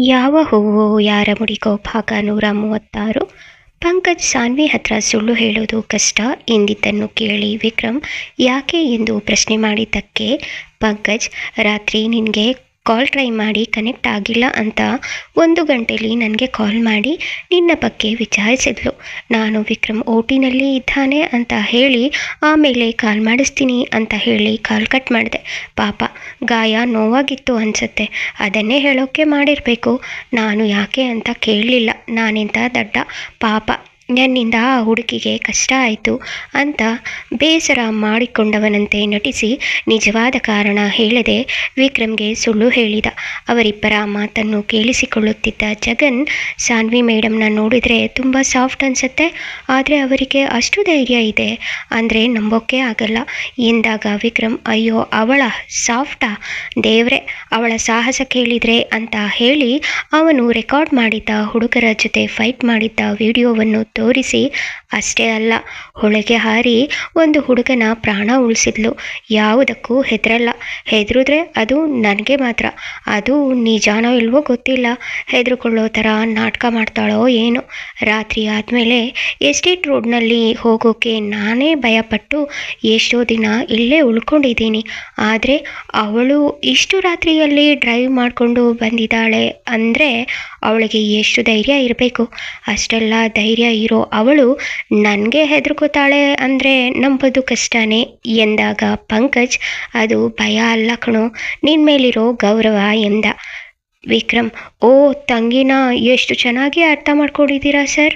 ಯಾವ ಹೂವು, ಯಾರ ಮುಡಿಗೋ ಭಾಗ ನೂರ ಮೂವತ್ತಾರು? ಪಂಕಜ್ ಸಾನ್ವಿ ಹತ್ರ ಸುಳ್ಳು ಹೇಳೋದು ಕಷ್ಟ. ಎಂದಿದ್ದನ್ನು ಕೇಳಿ ವಿಕ್ರಮ್, ಯಾಕೆ ಎಂದು ಪ್ರಶ್ನೆ ಮಾಡಿದ್ದಕ್ಕೆ ಪಂಕಜ್, ರಾತ್ರಿ ನಿನಗೆ ಕಾಲ್ ಟ್ರೈ ಮಾಡಿ ಕನೆಕ್ಟ್ ಆಗಿಲ್ಲ ಅಂತ ಒಂದು ಗಂಟೆಯಲ್ಲಿ ನನಗೆ ಕಾಲ್ ಮಾಡಿ ನಿನ್ನ ಬಗ್ಗೆ ವಿಚಾರಿಸಿದ್ಲು. ನಾನು ವಿಕ್ರಮ್ ಓಟಿನಲ್ಲಿ ಇದ್ದಾನೆ ಅಂತ ಹೇಳಿ ಆಮೇಲೆ ಕಾಲ್ ಮಾಡಿಸ್ತೀನಿ ಅಂತ ಹೇಳಿ ಕಾಲ್ ಕಟ್ ಮಾಡಿದೆ. ಪಾಪ ಗಾಯ ನೋವಾಗಿತ್ತು ಅನಿಸುತ್ತೆ. ಅದನ್ನೇ ಹೇಳೋಕ್ಕೆ ಮಾಡಿರಬೇಕು. ನಾನು ಯಾಕೆ ಅಂತ ಕೇಳಲಿಲ್ಲ. ನಾನಿಂತ ದಡ್ಡ ಪಾಪ. ನನ್ನಿಂದ ಆ ಹುಡುಗಿಗೆ ಕಷ್ಟ ಆಯಿತು ಅಂತ ಬೇಸರ ಮಾಡಿಕೊಂಡವನಂತೆ ನಟಿಸಿ ನಿಜವಾದ ಕಾರಣ ಹೇಳದೆ ವಿಕ್ರಮ್ಗೆ ಸುಳ್ಳು ಹೇಳಿದ. ಅವರಿಬ್ಬರ ಮಾತನ್ನು ಕೇಳಿಸಿಕೊಳ್ಳುತ್ತಿದ್ದ ಜಗನ್, ಸಾನ್ವಿ ಮೇಡಮ್ನ ನೋಡಿದರೆ ತುಂಬ ಸಾಫ್ಟ್ ಅನಿಸುತ್ತೆ, ಆದರೆ ಅವರಿಗೆ ಅಷ್ಟು ಧೈರ್ಯ ಇದೆ ಅಂದರೆ ನಂಬೋಕ್ಕೆ ಆಗಲ್ಲ ಎಂದಾಗ ವಿಕ್ರಮ್, ಅಯ್ಯೋ, ಅವಳ ಸಾಫ್ಟಾ? ದೇವ್ರೆ, ಅವಳ ಸಾಹಸ ಕೇಳಿದರೆ ಅಂತ ಹೇಳಿ ಅವನು ರೆಕಾರ್ಡ್ ಮಾಡಿದ್ದ ಹುಡುಗರ ಜೊತೆ ಫೈಟ್ ಮಾಡಿದ್ದ ವಿಡಿಯೋವನ್ನು ತೋರಿಸಿ. ಅಷ್ಟೇ ಅಲ್ಲ, ಹೊಳೆಗೆ ಹಾರಿ ಒಂದು ಹುಡುಗನ ಪ್ರಾಣ ಉಳಿಸಿದ್ಲು. ಯಾವುದಕ್ಕೂ ಹೆದರಲ್ಲ. ಹೆದರಿದ್ರೆ ಅದು ನನಗೆ ಮಾತ್ರ. ಅದು ನಿಜಾನೋ ಇಲ್ವೋ ಗೊತ್ತಿಲ್ಲ. ಹೆದರ್ಕೊಳ್ಳೋ ಥರ ನಾಟಕ ಮಾಡ್ತಾಳೋ ಏನೋ. ರಾತ್ರಿ ಆದಮೇಲೆ ಎಸ್ಟೇಟ್ ರೋಡ್ನಲ್ಲಿ ಹೋಗೋಕೆ ನಾನೇ ಭಯಪಟ್ಟು ಎಷ್ಟೋ ದಿನ ಇಲ್ಲೇ ಉಳ್ಕೊಂಡಿದ್ದೀನಿ. ಆದರೆ ಅವಳು ಇಷ್ಟು ರಾತ್ರಿಯಲ್ಲಿ ಡ್ರೈವ್ ಮಾಡಿಕೊಂಡು ಬಂದಿದ್ದಾಳೆ ಅಂದರೆ ಅವಳಿಗೆ ಎಷ್ಟು ಧೈರ್ಯ ಇರಬೇಕು. ಅಷ್ಟೆಲ್ಲ ಧೈರ್ಯ ಇರೋ ಅವಳು ನನಗೆ ಹೆದರ್ಕೋತಾಳೆ ಅಂದರೆ ನಂಬೋದು ಕಷ್ಟನೇ ಎಂದಾಗ ಪಂಕಜ್, ಅದು ಭಯ ಅಲ್ಲ ಕಣೋ ನಿನ್ನ ಮೇಲಿರೋ ಗೌರವ ಎಂದ. ವಿಕ್ರಮ್, ಓ ತಂಗಿನ ಎಷ್ಟು ಚೆನ್ನಾಗಿ ಅರ್ಥ ಮಾಡ್ಕೊಂಡಿದ್ದೀರಾ ಸರ್?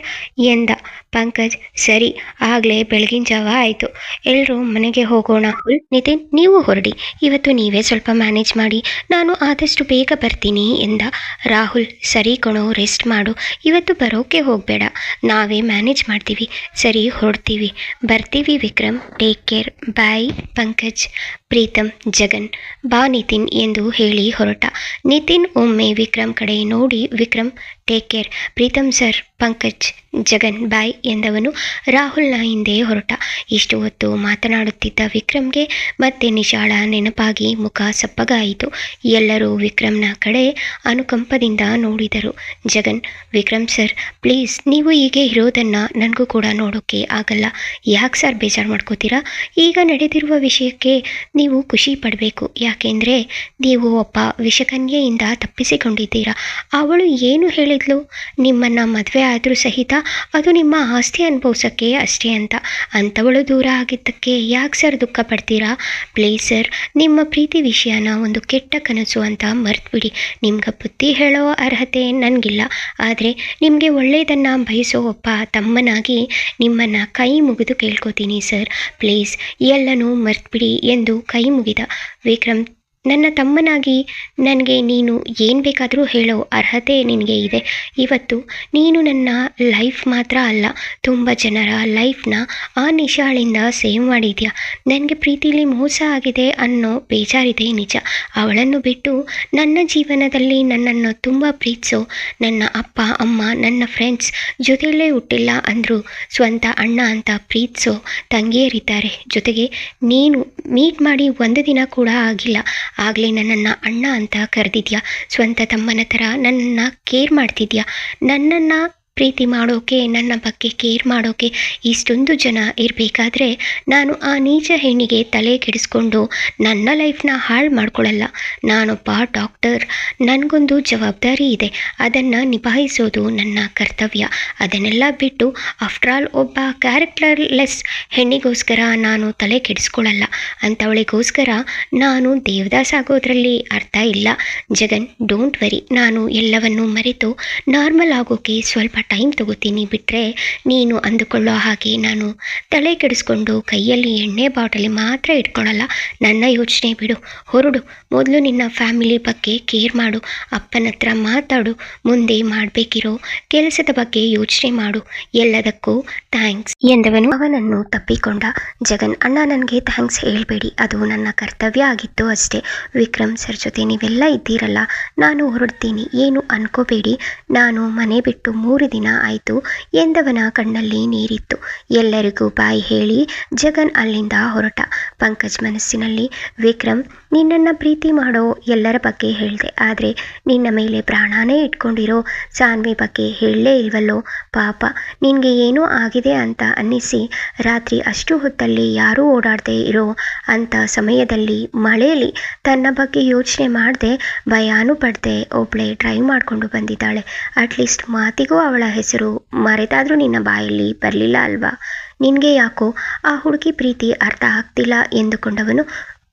ಎಂದ. ಪಂಕಜ್, ಸರಿ, ಆಗಲೇ ಬೆಳಗಿನ ಜಾವ ಆಯಿತು. ಎಲ್ಲರೂ ಮನೆಗೆ ಹೋಗೋಣ. ನಿತಿನ್, ನೀವು ಹೊರಡಿ. ಇವತ್ತು ನೀವೇ ಸ್ವಲ್ಪ ಮ್ಯಾನೇಜ್ ಮಾಡಿ. ನಾನು ಆದಷ್ಟು ಬೇಗ ಬರ್ತೀನಿ ಎಂದ. ರಾಹುಲ್, ಸರಿ ಕಣೋ ರೆಸ್ಟ್ ಮಾಡು. ಇವತ್ತು ಬರೋಕೆ ಹೋಗಬೇಡ. ನಾವೇ ಮ್ಯಾನೇಜ್ ಮಾಡ್ತೀವಿ. ಸರಿ, ಹೊರಡ್ತೀವಿ. ಬರ್ತೀವಿ Vikram. Take care bye Pankaj. Pritam, Jagan. ಬಾ ನಿತಿನ್ ಎಂದು ಹೇಳಿ ಹೊರಟ. ನಿತಿನ್ ಒಮ್ಮೆ ವಿಕ್ರಮ್ ಕಡೆ ನೋಡಿ, Vikram take care Pritam sir, Pankaj Jagan, bye ಎಂದವನು ರಾಹುಲ್ನ ಹಿಂದೆ ಹೊರಟ. ಇಷ್ಟು ಹೊತ್ತು ಮಾತನಾಡುತ್ತಿದ್ದ ವಿಕ್ರಮ್ಗೆ ಮತ್ತೆ ನಿಶಾಳ ನೆನಪಾಗಿ ಮುಖ ಸಪ್ಪಗಾಯಿತು. ಎಲ್ಲರೂ ವಿಕ್ರಮ್ನ ಕಡೆ ಅನುಕಂಪದಿಂದ ನೋಡಿದರು. ಜಗನ್, ವಿಕ್ರಮ್ ಸರ್, ಪ್ಲೀಸ್ ನೀವು ಹೀಗೆ ಇರೋದನ್ನು ನನಗೂ ಕೂಡ ನೋಡೋಕ್ಕೆ ಆಗಲ್ಲ. ಯಾಕೆ ಸರ್ ಬೇಜಾರು ಮಾಡ್ಕೋತೀರಾ? ಈಗ ನಡೆದಿರುವ ವಿಷಯಕ್ಕೆ ನೀವು ಖುಷಿ ಪಡಬೇಕು. ಯಾಕೆಂದರೆ ನೀವು ಒಬ್ಬ ವಿಷಕನ್ಯೆಯಿಂದ ತಪ್ಪಿಸಿಕೊಂಡಿದ್ದೀರಾ. ಅವಳು ಏನು ಹೇಳಿದ್ಲು, ನಿಮ್ಮನ್ನು ಮದುವೆ ಆದರೂ ಸಹಿತ ಅದು ನಿಮ್ಮ ಆಸ್ತಿ ಅನುಭವಿಸೋಕ್ಕೆ ಅಷ್ಟೇ ಅಂತ. ಅಂಥವಳು ದೂರ ಆಗಿದ್ದಕ್ಕೆ ಯಾಕೆ ಸರ್ ದುಃಖ ಪಡ್ತೀರಾ? ಪ್ಲೀಸ್ ಸರ್, ನಿಮ್ಮ ಪ್ರೀತಿ ವಿಷಯನ ಒಂದು ಕೆಟ್ಟ ಕನಸು ಅಂತ ಮರೆತುಬಿಡಿ. ನಿಮ್ಗೆ ಬುದ್ಧಿ ಹೇಳೋ ಅರ್ಹತೆ ನನಗಿಲ್ಲ. ಆದರೆ ನಿಮಗೆ ಒಳ್ಳೆಯದನ್ನು ಬಯಸೋ ಒಬ್ಬ ತಮ್ಮನಾಗಿ ನಿಮ್ಮನ್ನು ಕೈ ಮುಗಿದು ಕೇಳ್ಕೊತೀನಿ ಸರ್. ಪ್ಲೀಸ್, ಎಲ್ಲನೂ ಮರೆತುಬಿಡಿ ಎಂದು ಕೈ ಮುಗಿದ. ವಿಕ್ರಮ್ ನನ್ನ ತಮ್ಮನಾಗಿ ನನಗೆ ನೀನು ಏನು ಬೇಕಾದರೂ ಹೇಳೋ ಅರ್ಹತೆ ನಿನಗೆ ಇದೆ. ಇವತ್ತು ನೀನು ನನ್ನ ಲೈಫ್ ಮಾತ್ರ ಅಲ್ಲ, ತುಂಬ ಜನರ ಲೈಫ್ನ ಆ ನಿಶಾಳಿಂದ ಸೇವ್ ಮಾಡಿದ್ಯಾ? ನನಗೆ ಪ್ರೀತಿಲಿ ಮೋಸ ಆಗಿದೆ ಅನ್ನೋ ಬೇಜಾರಿದೆ ನಿಜ. ಅವಳನ್ನು ಬಿಟ್ಟು ನನ್ನ ಜೀವನದಲ್ಲಿ ನನ್ನನ್ನು ತುಂಬ ಪ್ರೀತಿಸೋ ನನ್ನ ಅಪ್ಪ, ಅಮ್ಮ, ನನ್ನ ಫ್ರೆಂಡ್ಸ್ ಜೊತೆಯಲ್ಲೇ ಹುಟ್ಟಿಲ್ಲ ಅಂದರೂ ಸ್ವಂತ ಅಣ್ಣ ಅಂತ ಪ್ರೀತಿಸೋ ತಂಗಿಯರಿದ್ದಾರೆ. ಜೊತೆಗೆ ನೀನು ಮೀಟ್ ಮಾಡಿ ಒಂದು ದಿನ ಕೂಡ ಆಗಿಲ್ಲ. ಆಗಲೇ ನನ್ನನ್ನು ಅಣ್ಣ ಅಂತ ಕರೆದಿದ್ಯಾ? ಸ್ವಂತ ತಮ್ಮನ ಥರ ನನ್ನನ್ನು ಕೇರ್ ಮಾಡ್ತಿದ್ಯಾ? ನನ್ನನ್ನು ಪ್ರೀತಿ ಮಾಡೋಕೆ, ನನ್ನ ಬಗ್ಗೆ ಕೇರ್ ಮಾಡೋಕೆ ಇಷ್ಟೊಂದು ಜನ ಇರಬೇಕಾದ್ರೆ ನಾನು ಆ ನೀಚ ಹೆಣ್ಣಿಗೆ ತಲೆ ಕೆಡಿಸ್ಕೊಂಡು ನನ್ನ ಲೈಫ್ನ ಹಾಳು ಮಾಡ್ಕೊಳ್ಳಲ್ಲ ನಾನೊಬ್ಬ ಡಾಕ್ಟರ್. ನನಗೊಂದು ಜವಾಬ್ದಾರಿ ಇದೆ. ಅದನ್ನು ನಿಭಾಯಿಸೋದು ನನ್ನ ಕರ್ತವ್ಯ. ಅದನ್ನೆಲ್ಲ ಬಿಟ್ಟು ಆಫ್ಟರ್ ಆಲ್ ಒಬ್ಬ ಕ್ಯಾರೆಕ್ಟರ್ಲೆಸ್ ಹೆಣ್ಣಿಗೋಸ್ಕರ ನಾನು ತಲೆ ಕೆಡಿಸ್ಕೊಳ್ಳಲ್ಲ ಅಂಥವಳಿಗೋಸ್ಕರ ನಾನು ದೇವದಾಸ್ ಆಗೋದ್ರಲ್ಲಿ ಅರ್ಥ ಇಲ್ಲ. ಜಗನ್ ಡೋಂಟ್ ವರಿ ನಾನು ಎಲ್ಲವನ್ನು ಮರೆತು ನಾರ್ಮಲ್ ಆಗೋಕೆ ಸ್ವಲ್ಪ ಟೈಮ್ ತಗೋತೀನಿ ಬಿಟ್ಟರೆ ನೀನು ಅಂದುಕೊಳ್ಳೋ ಹಾಗೆ ನಾನು ತಲೆ ಕೆಡಿಸ್ಕೊಂಡು ಕೈಯಲ್ಲಿ ಎಣ್ಣೆ ಬಾಟಲಿ ಮಾತ್ರ ಇಟ್ಕೊಳ್ಳಲ್ಲ ನನ್ನ ಯೋಚನೆ ಬಿಡು. ಹೊರಡು. ಮೊದಲು ನಿನ್ನ ಫ್ಯಾಮಿಲಿ ಬಗ್ಗೆ ಕೇರ್ ಮಾಡು. ಅಪ್ಪನ ಹತ್ರ ಮಾತಾಡು. ಮುಂದೆ ಮಾಡಬೇಕಿರೋ ಕೆಲಸದ ಬಗ್ಗೆ ಯೋಚನೆ ಮಾಡು. ಎಲ್ಲದಕ್ಕೂ ಥ್ಯಾಂಕ್ಸ್ ಎಂದವನು ಅವನನ್ನು ತಪ್ಪಿಕೊಂಡ. ಜಗನ್ ಅಣ್ಣ ನನಗೆ ಥ್ಯಾಂಕ್ಸ್ ಹೇಳಬೇಡಿ. ಅದು ನನ್ನ ಕರ್ತವ್ಯ ಆಗಿತ್ತು ಅಷ್ಟೇ. ವಿಕ್ರಮ್ ಸರ್ ಜೊತೆ ನೀವೆಲ್ಲ ಇದ್ದೀರಲ್ಲ. ನಾನು ಹೊರಡ್ತೀನಿ. ಏನು ಅನ್ಕೋಬೇಡಿ. ನಾನು ಮನೆ ಬಿಟ್ಟು ಮೂರು ದಿನ ಆಯಿತು. ಎಂದವನ ಕಣ್ಣಲ್ಲಿ ನೀರಿತ್ತು. ಎಲ್ಲರಿಗೂ ಬಾಯಿ ಹೇಳಿ ಜಗನ್ ಅಲ್ಲಿಂದ ಹೊರಟ. ಪಂಕಜ್ ಮನಸ್ಸಿನಲ್ಲಿ ವಿಕ್ರಮ್ ನಿನ್ನನ್ನು ಪ್ರೀತಿ ಮಾಡೋ ಎಲ್ಲರ ಬಗ್ಗೆ ಹೇಳಿದೆ. ಆದರೆ ನಿನ್ನ ಮೇಲೆ ಪ್ರಾಣನೇ ಇಟ್ಕೊಂಡಿರೋ ಸಾನ್ವಿ ಬಗ್ಗೆ ಹೇಳಲೇ ಇಲ್ವಲ್ಲೋ? ಪಾಪ, ನಿನಗೆ ಏನೂ ಆಗಿದೆ ಅಂತ ಅನ್ನಿಸಿ ರಾತ್ರಿ ಅಷ್ಟು ಹೊತ್ತಲ್ಲಿ ಯಾರೂ ಓಡಾಡದೆ ಇರೋ ಅಂಥ ಸಮಯದಲ್ಲಿ ಮಳೆಯಲ್ಲಿ ತನ್ನ ಬಗ್ಗೆ ಯೋಚನೆ ಮಾಡದೆ ಭಯಾನೂ ಪಡದೆ ಒಬ್ಳೆ ಡ್ರೈವ್ ಮಾಡಿಕೊಂಡು ಬಂದಿದ್ದಾಳೆ. ಅಟ್ಲೀಸ್ಟ್ ಮಾತಿಗೂ ಅವಳ ಹೆಸರು ಮರೆತಾದರೂ ನಿನ್ನ ಬಾಯಲ್ಲಿ ಬರಲಿಲ್ಲ ಅಲ್ವಾ? ನಿನಗೆ ಯಾಕೋ ಆ ಹುಡುಗಿ ಪ್ರೀತಿ ಅರ್ಥ ಆಗ್ತಿಲ್ಲ ಎಂದುಕೊಂಡವನು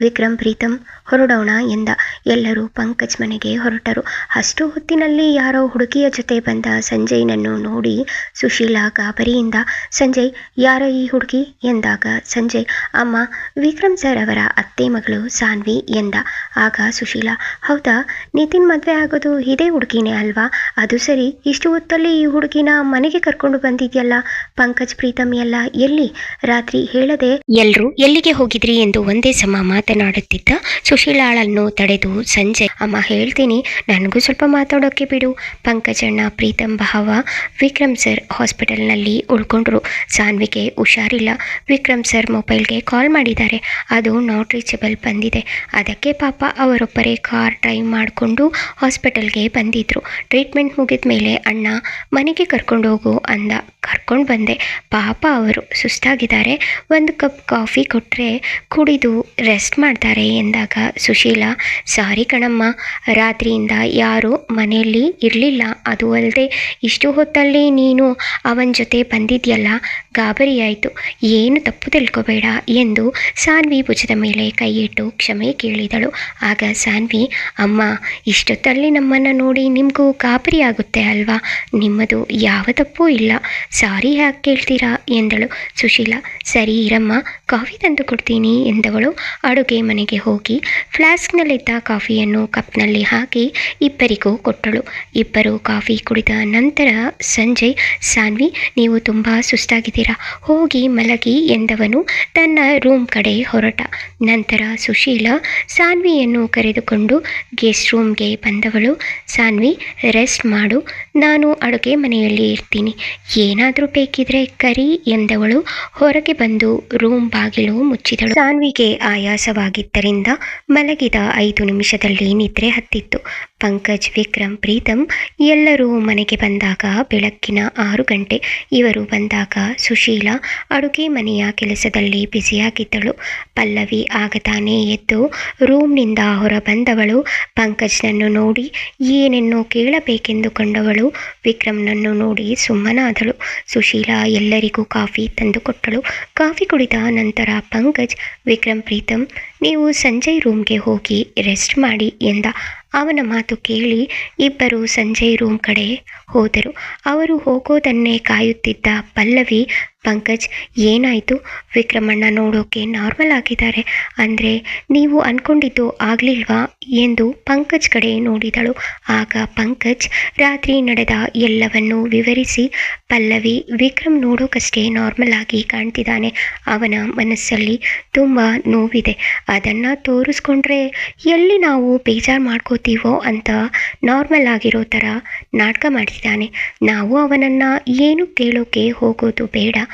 ವಿಕ್ರಮ್ ಪ್ರೀತಮ್ ಹೊರಡೋಣ ಎಂದ. ಎಲ್ಲರೂ ಪಂಕಜ್ ಮನೆಗೆ ಹೊರಟರು. ಅಷ್ಟು ಹೊತ್ತಿನಲ್ಲಿ ಯಾರೋ ಹುಡುಗಿಯ ಜೊತೆ ಬಂದ ಸಂಜಯ್ನನ್ನು ನೋಡಿ ಸುಶೀಲಾ ಗಾಬರಿಯಿಂದ, ಸಂಜಯ್, ಯಾರ ಈ ಹುಡುಗಿ? ಎಂದಾಗ, ಸಂಜಯ್, ಅಮ್ಮ, ವಿಕ್ರಮ್ ಸರ್ ಅವರ ಅತ್ತೆ ಮಗಳು ಸಾನ್ವಿ ಎಂದ. ಆಗ ಸುಶೀಲಾ, ಹೌದಾ, ನಿತಿನ್ ಮದುವೆ ಆಗೋದು ಇದೇ ಹುಡುಗಿನೇ ಅಲ್ವಾ? ಅದು ಸರಿ, ಇಷ್ಟು ಹೊತ್ತಲ್ಲಿ ಈ ಹುಡುಗಿನ ಮನೆಗೆ ಕರ್ಕೊಂಡು ಬಂದಿದ್ಯಲ್ಲ? ಪಂಕಜ್ ಪ್ರೀತಮ್, ಎಲ್ಲ ಎಲ್ಲಿ? ರಾತ್ರಿ ಹೇಳದೆ, ಎಲ್ರೂ ಎಲ್ಲಿಗೆ ಹೋಗಿದ್ರಿ ಎಂದು ಒಂದೇ ಸಮ ಮಾತನಾಡುತ್ತಿದ್ದ ಸುಶೀಲಾಳನ್ನು ತಡೆದು ಸಂಜೆ, ಅಮ್ಮ, ಹೇಳ್ತೀನಿ. ನನಗೂ ಸ್ವಲ್ಪ ಮಾತಾಡೋಕೆ ಬಿಡು. ಪಂಕಜಣ್ಣ ಪ್ರೀತಂ, ಭಾವ, ವಿಕ್ರಮ್ ಸರ್ ಹಾಸ್ಪಿಟಲ್ನಲ್ಲಿ ಉಳ್ಕೊಂಡ್ರು. ಸಾನ್ವಿಗೆ ಹುಷಾರಿಲ್ಲ. ವಿಕ್ರಮ್ ಸರ್ ಮೊಬೈಲ್ಗೆ ಕಾಲ್ ಮಾಡಿದ್ದಾರೆ. ಅದು ನಾಟ್ ರೀಚಬಲ್ ಬಂದಿದೆ. ಅದಕ್ಕೆ ಪಾಪ ಅವರೊಬ್ಬರೇ ಕಾರ್ ಡ್ರೈವ್ ಮಾಡಿಕೊಂಡು ಹಾಸ್ಪಿಟಲ್ಗೆ ಬಂದಿದ್ರು. ಟ್ರೀಟ್ಮೆಂಟ್ ಮುಗಿದ ಮೇಲೆ ಅಣ್ಣ, ಮನೆಗೆ ಕರ್ಕೊಂಡು ಹೋಗು ಅಂದ. ಕರ್ಕೊಂಡು ಬಂದೆ. ಪಾಪ ಅವರು ಸುಸ್ತಾಗಿದ್ದಾರೆ. ಒಂದು ಕಪ್ ಕಾಫಿ ಕೊಟ್ಟರೆ ಕುಡಿದು ರೆಸ್ಟ್ ಮಾಡ್ತಾರೆ ಎಂದಾಗ ಸುಶೀಲ, ಸಾರಿ ಕಣಮ್ಮ, ರಾತ್ರಿಯಿಂದ ಯಾರೂ ಮನೆಯಲ್ಲಿ ಇರಲಿಲ್ಲ. ಅದು ಅಲ್ಲದೆ ಇಷ್ಟು ಹೊತ್ತಲ್ಲಿ ನೀನು ಅವನ ಜೊತೆ ಬಂದಿದ್ಯಲ್ಲ? ಗಾಬರಿಯಾಯಿತು. ಏನು ತಪ್ಪು ತಿಳ್ಕೊಬೇಡ ಎಂದು ಸಾನ್ವಿ ಭುಜದ ಮೇಲೆ ಕೈಯಿಟ್ಟು ಕ್ಷಮೆ ಕೇಳಿದಳು. ಆಗ ಸಾನ್ವಿ, ಅಮ್ಮ, ಇಷ್ಟೊತ್ತಲ್ಲಿ ನಮ್ಮನ್ನು ನೋಡಿ ನಿಮಗೂ ಗಾಬರಿ ಆಗುತ್ತೆ ಅಲ್ವಾ? ನಿಮ್ಮದು ಯಾವ ತಪ್ಪೂ ಇಲ್ಲ. ಸಾರಿ ಯಾಕೆ ಕೇಳ್ತೀರಾ? ಎಂದಳು ಸುಶೀಲಾ. ಸರಿ ಇರಮ್ಮ, ಕಾಫಿ ತಂದು ಕೊಡ್ತೀನಿ ಎಂದವಳು. ಅಡುಗೆ ಮನೆಗೆ ಹೋಗಿ ಫ್ಲಾಸ್ಕ್ನಲ್ಲಿದ್ದ ಕಾಫಿಯನ್ನು ಕಪ್ನಲ್ಲಿ ಹಾಕಿ ಇಬ್ಬರಿಗೂ ಕೊಟ್ಟಳು. ಇಬ್ಬರು ಕಾಫಿ ಕುಡಿದ ನಂತರ ಸಂಜಯ್ ಸಾನ್ವಿ, ನೀವು ತುಂಬ ಸುಸ್ತಾಗಿದ್ದೀರಾ? ಹೋಗಿ ಮಲಗಿ, ಎಂದವನು ತನ್ನ ರೂಮ್ ಕಡೆ ಹೊರಟ. ನಂತರ ಸುಶೀಲ ಸಾನ್ವಿಯನ್ನು ಕರೆದುಕೊಂಡು ಗೆಸ್ಟ್ ರೂಮ್ಗೆ ಬಂದವಳು. ಸಾನ್ವಿ, ರೆಸ್ಟ್ ಮಾಡು. ನಾನು ಅಡುಗೆ ಮನೆಯಲ್ಲಿ ಇರ್ತೀನಿ. ಏನಾದರೂ ಬೇಕಿದ್ರೆ ಕರಿ ಎಂದವಳು ಹೊರಗೆ ಬಂದು ರೂಮ್ ಬಾಗಿಲು ಮುಚ್ಚಿದಳು. ಸಾನ್ವಿಗೆ ಆಯಾಸವಾಗಿದ್ದರಿಂದ ಮಲಗಿದ ಐದು ನಿಮಿಷದಲ್ಲಿ ನಿದ್ರೆ ಹತ್ತಿತ್ತು. ಪಂಕಜ್, ವಿಕ್ರಮ್, ಪ್ರೀತಮ್ ಎಲ್ಲರೂ ಮನೆಗೆ ಬಂದಾಗ ಬೆಳಗ್ಗಿನ ಆರು ಗಂಟೆ ಇವರು ಬಂದಾಗ ಸುಶೀಲಾ ಅಡುಗೆ ಮನೆಯ ಕೆಲಸದಲ್ಲಿ ಬ್ಯುಸಿಯಾಗಿದ್ದಳು. ಪಲ್ಲವಿ ಆಗ ತಾನೇ ಎದ್ದು ರೂಮ್ನಿಂದ ಹೊರ ಬಂದವಳು ಪಂಕಜ್ನನ್ನು ನೋಡಿ ಏನೆನ್ನೋ ಕೇಳಬೇಕೆಂದು ಕಂಡವಳು. ವಿಕ್ರಮ್ನನ್ನು ನೋಡಿ ಸುಮ್ಮನಾದಳು. ಸುಶೀಲಾ ಎಲ್ಲರಿಗೂ ಕಾಫಿ ತಂದುಕೊಟ್ಟಳು ಕಾಫಿ ಕುಡಿದ ನಂತರ ಪಂಕಜ್, ವಿಕ್ರಮ್, ಪ್ರೀತಮ್ ನೀವು ಸಂಜಯ್ ರೂಮ್ಗೆ ಹೋಗಿ ರೆಸ್ಟ್ ಮಾಡಿ ಎಂದ ಅವನ ಮಾತು ಕೇಳಿ ಇಬ್ಬರು ಸಂಜಯ್ ರೂಮ್ ಕಡೆ ಹೋದರು. ಅವರು ಹೋಗೋದನ್ನೇ ಕಾಯುತ್ತಿದ್ದ ಪಲ್ಲವಿ ಪಂಕಜ್, ಏನಾಯಿತು? ವಿಕ್ರಮಣ್ಣ ನೋಡೋಕೆ ನಾರ್ಮಲ್ ಆಗಿದ್ದಾರೆ. ಅಂದರೆ ನೀವು ಅಂದ್ಕೊಂಡಿದ್ದು ಆಗಲಿಲ್ವಾ? ಎಂದು ಪಂಕಜ್ ಕಡೆ ನೋಡಿದಳು. ಆಗ ಪಂಕಜ್ ರಾತ್ರಿ ನಡೆದ ಎಲ್ಲವನ್ನೂ ವಿವರಿಸಿ, ಪಲ್ಲವಿ ವಿಕ್ರಮ್ ನೋಡೋಕಷ್ಟೇ ನಾರ್ಮಲ್ ಆಗಿ ಕಾಣ್ತಿದ್ದಾನೆ. ಅವನ ಮನಸ್ಸಲ್ಲಿ ತುಂಬ ನೋವಿದೆ. ಅದನ್ನು ತೋರಿಸ್ಕೊಂಡ್ರೆ ಎಲ್ಲಿ ನಾವು ಬೇಜಾರು ಮಾಡ್ಕೋತೀವೋ ಅಂತ ನಾರ್ಮಲ್ ಆಗಿರೋ ಥರ ನಾಟಕ ಮಾಡಿದ್ದಾನೆ ನಾವು ಅವನನ್ನು ಏನು ಕೇಳೋಕೆ ಹೋಗೋದು ಬೇಡ.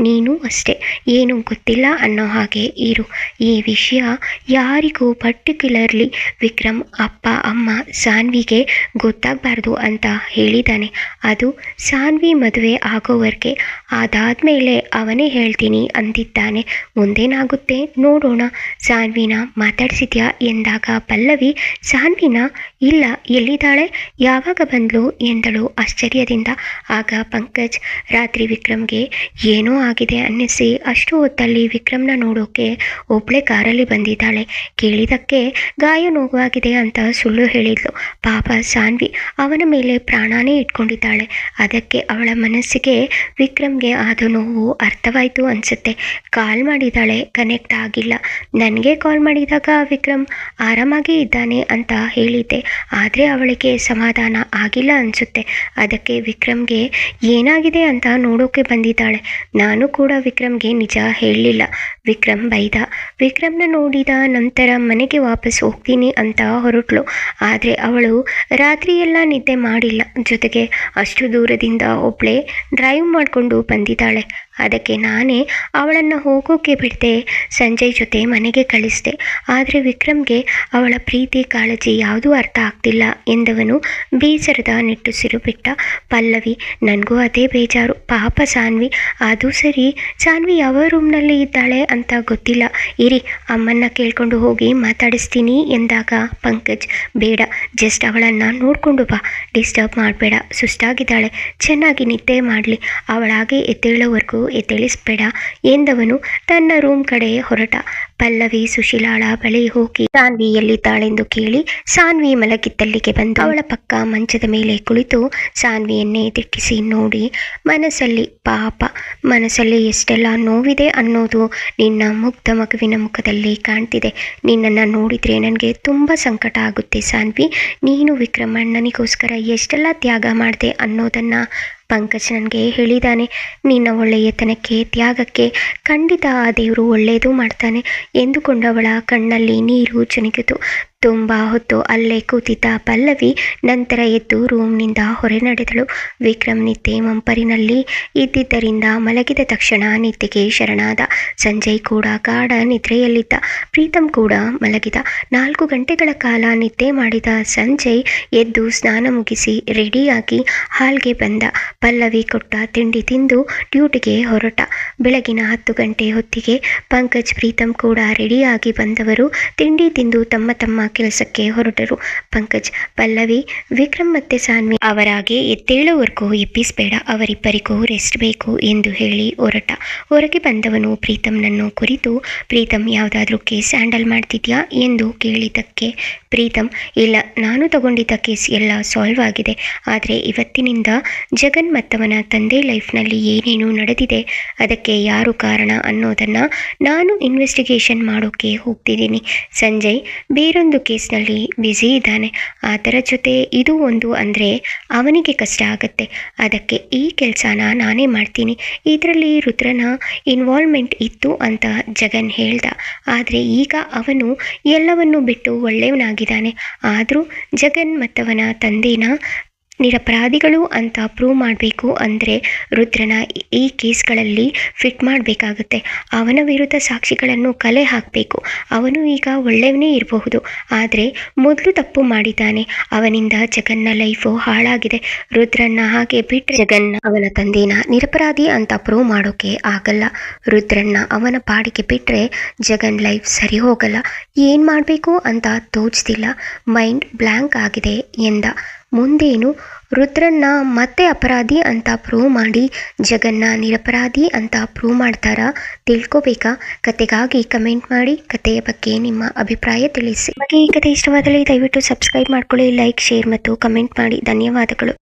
ನೀನು ಅಷ್ಟೇ. ಏನು ಗೊತ್ತಿಲ್ಲ ಅನ್ನೋ ಹಾಗೆ ಇರು. ಈ ವಿಷಯ ಯಾರಿಗೂ ಪರ್ಟಿಕ್ಯುಲರ್ಲಿ ವಿಕ್ರಮ್ ಅಪ್ಪ, ಅಮ್ಮ, ಸಾನ್ವಿಗೆ ಗೊತ್ತಾಗಬಾರ್ದು ಅಂತ ಹೇಳಿದ್ದಾನೆ ಅದು ಸಾನ್ವಿ ಮದುವೆ ಆಗೋವರೆಗೆ ಅದಾದಮೇಲೆ ಅವನೇ ಹೇಳ್ತೀನಿ ಅಂದಿದ್ದಾನೆ. ಮುಂದೇನಾಗುತ್ತೆ ನೋಡೋಣ. ಸಾನ್ವಿನ ಮಾತಾಡಿಸಿದ್ಯಾ ಎಂದಾಗ ಪಲ್ಲವಿ, ಸಾನ್ವಿನ, ಇಲ್ಲ, ಎಲ್ಲಿದ್ದಾಳೆ? ಯಾವಾಗ ಬಂದ್ಲು? ಎಂದಳು ಆಶ್ಚರ್ಯದಿಂದ. ಆಗ ಪಂಕಜ್ ರಾತ್ರಿ ವಿಕ್ರಮ್ಗೆ, ಏನೋ ಆಗಿದೆ ಅನ್ನಿಸಿ ಅಷ್ಟು ಹೊತ್ತಲ್ಲಿ ವಿಕ್ರಮ್ನ ನೋಡೋಕೆ ಒಬ್ಳೆ ಕಾರಲ್ಲಿ ಬಂದಿದ್ದಾಳೆ. ಕೇಳಿದಕ್ಕೆ ಗಾಯ ನೋವಾಗಿದೆ ಅಂತ ಸುಳ್ಳು ಹೇಳಿದ್ಲು. ಪಾಪ ಸಾನ್ವಿ ಅವನ ಮೇಲೆ ಪ್ರಾಣಾನೇ ಇಟ್ಕೊಂಡಿದ್ದಾಳೆ. ಅದಕ್ಕೆ ಅವಳ ಮನಸ್ಸಿಗೆ ವಿಕ್ರಮ್ಗೆ ಆದ ನೋವು ಅರ್ಥವಾಯಿತು ಅನಿಸುತ್ತೆ. ಕಾಲ್ ಮಾಡಿದ್ದಾಳೆ ಕನೆಕ್ಟ್ ಆಗಿಲ್ಲ. ನನಗೆ ಕಾಲ್ ಮಾಡಿದಾಗ ವಿಕ್ರಮ್ ಆರಾಮಾಗಿ ಇದ್ದಾನೆ ಅಂತ ಹೇಳಿದ್ದೆ. ಆದರೆ ಅವಳಿಗೆ ಸಮಾಧಾನ ಆಗಿಲ್ಲ ಅನಿಸುತ್ತೆ. ಅದಕ್ಕೆ ವಿಕ್ರಮ್ಗೆ ಏನಾಗಿದೆ ಅಂತ ನೋಡೋಕೆ ಬಂದಿದ್ದಾಳೆ. ನಾನು ಕೂಡ ವಿಕ್ರಮ್ಗೆ ನಿಜ ಹೇಳಲಿಲ್ಲ. ವಿಕ್ರಮ್ ಬೈದ, ವಿಕ್ರಮ್ನ ನೋಡಿದ ನಂತರ ಮನೆಗೆ ವಾಪಸ್ ಹೋಗ್ತೀನಿ ಅಂತ ಹೊರಟ್ಲು. ಆದರೆ ಅವಳು ರಾತ್ರಿಯೆಲ್ಲ ನಿದ್ದೆ ಮಾಡಿಲ್ಲ. ಜೊತೆಗೆ ಅಷ್ಟು ದೂರದಿಂದ ಒಬ್ಬಳೇ ಡ್ರೈವ್ ಮಾಡಿಕೊಂಡು ಬಂದಿದ್ದಾಳೆ. ಅದಕ್ಕೆ ನಾನೇ ಅವಳನ್ನು ಹೋಗೋಕೆ ಬಿಡದೆ, ಸಂಜಯ್ ಜೊತೆ ಮನೆಗೆ ಕಳಿಸಿದೆ. ಆದರೆ ವಿಕ್ರಮ್ಗೆ ಅವಳ ಪ್ರೀತಿ ಕಾಳಜಿ ಯಾವುದೂ ಅರ್ಥ ಆಗ್ತಿಲ್ಲ ಎಂದವನು ಬೇಸರದ ನಿಟ್ಟುಸಿರು ಬಿಟ್ಟ. ಪಲ್ಲವಿ, ನನಗೂ ಅದೇ ಬೇಜಾರು. ಪಾಪ ಸಾನ್ವಿ, ಅದು ಸರಿ. ಸಾನ್ವಿ ಯಾವ ರೂಮ್ನಲ್ಲಿ ಇದ್ದಾಳೆ ಅಂತ ಗೊತ್ತಿಲ್ಲ. ಇರಿ, ಅಮ್ಮನ್ನ ಕೇಳ್ಕೊಂಡು ಹೋಗಿ ಮಾತಾಡಿಸ್ತೀನಿ ಎಂದಾಗ ಪಂಕಜ್, ಬೇಡ, ಜಸ್ಟ್ ಅವಳನ್ನು ನೋಡಿಕೊಂಡು ಬಾ. ಡಿಸ್ಟರ್ಬ್ ಮಾಡಬೇಡ, ಸುಸ್ತಾಗಿದ್ದಾಳೆ. ಚೆನ್ನಾಗಿ ನಿದ್ದೆ ಮಾಡಲಿ. ಅವಳಾಗೆ ಎದ್ದೇಳೋವರೆಗೂ ಎದ್ದೇಳಿಸ್ಬೇಡ ಎಂದವನು ತನ್ನ ರೂಮ್ ಕಡೆ ಹೊರಟ. ಪಲ್ಲವಿ, ಸುಶೀಲಾಳ ಬಳಿ ಹೋಗಿ ಸಾನ್ವಿ ಎಲ್ಲಿದ್ದಾಳೆಂದು ಕೇಳಿ ಸಾನ್ವಿ ಮಲಗಿದ್ದಲ್ಲಿಗೆ ಬಂದು ಅವಳ ಪಕ್ಕ ಮಂಚದ ಮೇಲೆ ಕುಳಿತು ಸಾನ್ವಿಯನ್ನೇ ದಿಟ್ಟಿಸಿ ನೋಡಿ, ಮನಸ್ಸಲ್ಲಿ ಪಾಪ, ಮನಸ್ಸಲ್ಲಿ ಎಷ್ಟೆಲ್ಲ ನೋವಿದೆ ಅನ್ನೋದು ನಿನ್ನ ಮುಗ್ಧ ಮಗುವಿನ ಮುಖದಲ್ಲಿ ಕಾಣ್ತಿದೆ. ನಿನ್ನನ್ನು ನೋಡಿದರೆ ನನಗೆ ತುಂಬ ಸಂಕಟ ಆಗುತ್ತೆ ಸಾನ್ವಿ. ನೀನು ವಿಕ್ರಮಣ್ಣನಿಗೋಸ್ಕರ ಎಷ್ಟೆಲ್ಲ ತ್ಯಾಗ ಮಾಡಿದೆ ಅನ್ನೋದನ್ನು ಪಂಕಜ್ ನನಗೆ ಹೇಳಿದ್ದಾನೆ ನಿನ್ನ ಒಳ್ಳೆಯತನಕ್ಕೆ ತ್ಯಾಗಕ್ಕೆ ಖಂಡಿತ ಆ ದೇವರು ಒಳ್ಳೆಯದು ಮಾಡ್ತಾನೆ ಎಂದುಕೊಂಡವಳ ಕಣ್ಣಲ್ಲಿ ನೀರು ಚುಣಿಕಿತು ತುಂಬ ಹೊತ್ತು ಅಲ್ಲೇ ಕೂತಿದ್ದ ಪಲ್ಲವಿ ನಂತರ ಎದ್ದು ರೂಮ್ನಿಂದ ಹೊರ ನಡೆದಳು. ವಿಕ್ರಮ್ ನಿದ್ದೆ ಮಂಪರಿನಲ್ಲಿ ಇದ್ದಿದ್ದರಿಂದ ಮಲಗಿದ ತಕ್ಷಣ ನಿದ್ದೆಗೆ ಶರಣಾದ. ಸಂಜಯ್ ಕೂಡ ಗಾಢ ನಿದ್ರೆಯಲ್ಲಿದ್ದ. ಪ್ರೀತಮ್ ಕೂಡ ಮಲಗಿದ. ನಾಲ್ಕು ಗಂಟೆಗಳ ಕಾಲ ನಿದ್ದೆ ಮಾಡಿದ ಸಂಜಯ್ ಎದ್ದು ಸ್ನಾನ ಮುಗಿಸಿ ರೆಡಿಯಾಗಿ ಹಾಲ್ಗೆ ಬಂದ. ಪಲ್ಲವಿ ಕೊಟ್ಟ ತಿಂಡಿ ತಿಂದು ಡ್ಯೂಟಿಗೆ ಹೊರಟ. ಬೆಳಗಿನ ಹತ್ತು ಗಂಟೆ ಹೊತ್ತಿಗೆ ಪಂಕಜ್ ಪ್ರೀತಮ್ ಕೂಡ ರೆಡಿಯಾಗಿ ಬಂದವರು. ತಿಂಡಿ ತಿಂದು ತಮ್ಮ ತಮ್ಮ ಕೆಲಸಕ್ಕೆ ಹೊರಟರು. ಪಂಕಜ್, ಪಲ್ಲವಿ, ವಿಕ್ರಮ್ ಮತ್ತೆ ಸಾನ್ವಿ ಅವರಾಗೆ ಎದ್ದೇಳುವವರೆಗೂ ಎಬ್ಬಿಸಬೇಡ ಅವರಿಬ್ಬರಿಗೂ ರೆಸ್ಟ್ ಬೇಕು ಎಂದು ಹೇಳಿ ಹೊರಟ. ಹೊರಗೆ ಬಂದವನು ಪ್ರೀತಮ್ನನ್ನು ಕುರಿತು, ಪ್ರೀತಮ್, ಯಾವುದಾದ್ರೂ ಕೇಸ್ ಹ್ಯಾಂಡಲ್ ಮಾಡ್ತಿದ್ಯಾ? ಎಂದು ಕೇಳಿದ್ದಕ್ಕೆ, ಪ್ರೀತಮ್, ಇಲ್ಲ, ನಾನು ತಗೊಂಡಿದ್ದ ಕೇಸ್ ಎಲ್ಲ ಸಾಲ್ವ್ ಆಗಿದೆ. ಆದರೆ ಇವತ್ತಿನಿಂದ ಜಗನ್ ಮತ್ತವನ ತಂದೆ ಲೈಫ್ನಲ್ಲಿ ಏನೇನು ನಡೆದಿದೆ. ಅದಕ್ಕೆ ಯಾರು ಕಾರಣ ಅನ್ನೋದನ್ನು ನಾನು ಇನ್ವೆಸ್ಟಿಗೇಷನ್ ಮಾಡೋಕ್ಕೆ ಹೋಗ್ತಿದ್ದೀನಿ. ಸಂಜಯ್, ಬೇರೊಂದು ಕೇಸ್ನಲ್ಲಿ ಬ್ಯುಸಿ ಇದ್ದಾನೆ. ಅದರ ಜೊತೆ ಇದು ಒಂದು ಅಂದರೆ ಅವನಿಗೆ ಕಷ್ಟ ಆಗುತ್ತೆ. ಅದಕ್ಕೆ ಈ ಕೆಲಸನ ನಾನೇ ಮಾಡ್ತೀನಿ. ಇದರಲ್ಲಿ ರುದ್ರನ ಇನ್ವಾಲ್ವ್ಮೆಂಟ್ ಇತ್ತು ಅಂತ ಜಗನ್ ಹೇಳ್ದ. ಆದರೆ ಈಗ ಅವನು ಎಲ್ಲವನ್ನು ಬಿಟ್ಟು ಒಳ್ಳೆಯವನಾಗಿದ್ದಾನೆ. ಆದರೂ ಜಗನ್ ಮತ್ತವನ ತಂದೆನ ನಿರಪರಾಧಿಗಳು ಅಂತ ಪ್ರೂವ್ ಮಾಡಬೇಕು ಅಂದರೆ ರುದ್ರನ ಈ ಕೇಸ್ಗಳಲ್ಲಿ ಫಿಟ್ ಮಾಡಬೇಕಾಗುತ್ತೆ. ಅವನ ವಿರುದ್ಧ ಸಾಕ್ಷಿಗಳನ್ನು ಕಲೆ ಹಾಕಬೇಕು. ಅವನು ಈಗ ಒಳ್ಳೆಯವನೇ ಇರಬಹುದು. ಆದರೆ ಮೊದಲು ತಪ್ಪು ಮಾಡಿದ್ದಾನೆ. ಅವನಿಂದ ಜಗನ್ನ ಲೈಫು ಹಾಳಾಗಿದೆ. ರುದ್ರನ್ನ ಹಾಗೆ ಬಿಟ್ಟರೆ ಜಗನ್ನ ಅವನ ತಂದೆನ ನಿರಪರಾಧಿ ಅಂತ ಪ್ರೂವ್ ಮಾಡೋಕೆ ಆಗಲ್ಲ. ರುದ್ರನ್ನ ಅವನ ಪಾಡಿಗೆ ಬಿಟ್ಟರೆ ಜಗನ್ ಲೈಫ್ ಸರಿ ಹೋಗಲ್ಲ. ಏನು ಮಾಡಬೇಕು ಅಂತ ತೋಚ್ತಿಲ್ಲ. ಮೈಂಡ್ ಬ್ಲ್ಯಾಂಕ್ ಆಗಿದೆ ಎಂದ. ಮುಂದೇನು? ರುದ್ರನ್ನ ಮತ್ತೆ ಅಪರಾಧಿ ಅಂತ ಪ್ರೂವ್ ಮಾಡಿ, ಜಗನ್ನ ನಿರಪರಾಧಿ ಅಂತ ಪ್ರೂವ್ ಮಾಡ್ತಾರಾ? ತಿಳ್ಕೋಬೇಕಾ? ಕತೆಗಾಗಿ ಕಮೆಂಟ್ ಮಾಡಿ, ಕತೆಯ ಬಗ್ಗೆ ನಿಮ್ಮ ಅಭಿಪ್ರಾಯ ತಿಳಿಸಿ. ಈ ಕತೆ ಇಷ್ಟವಾದಲ್ಲಿ ದಯವಿಟ್ಟು ಸಬ್ಸ್ಕ್ರೈಬ್ ಮಾಡ್ಕೊಳ್ಳಿ ಲೈಕ್ ಶೇರ್ ಮತ್ತು ಕಮೆಂಟ್ ಮಾಡಿ. ಧನ್ಯವಾದಗಳು.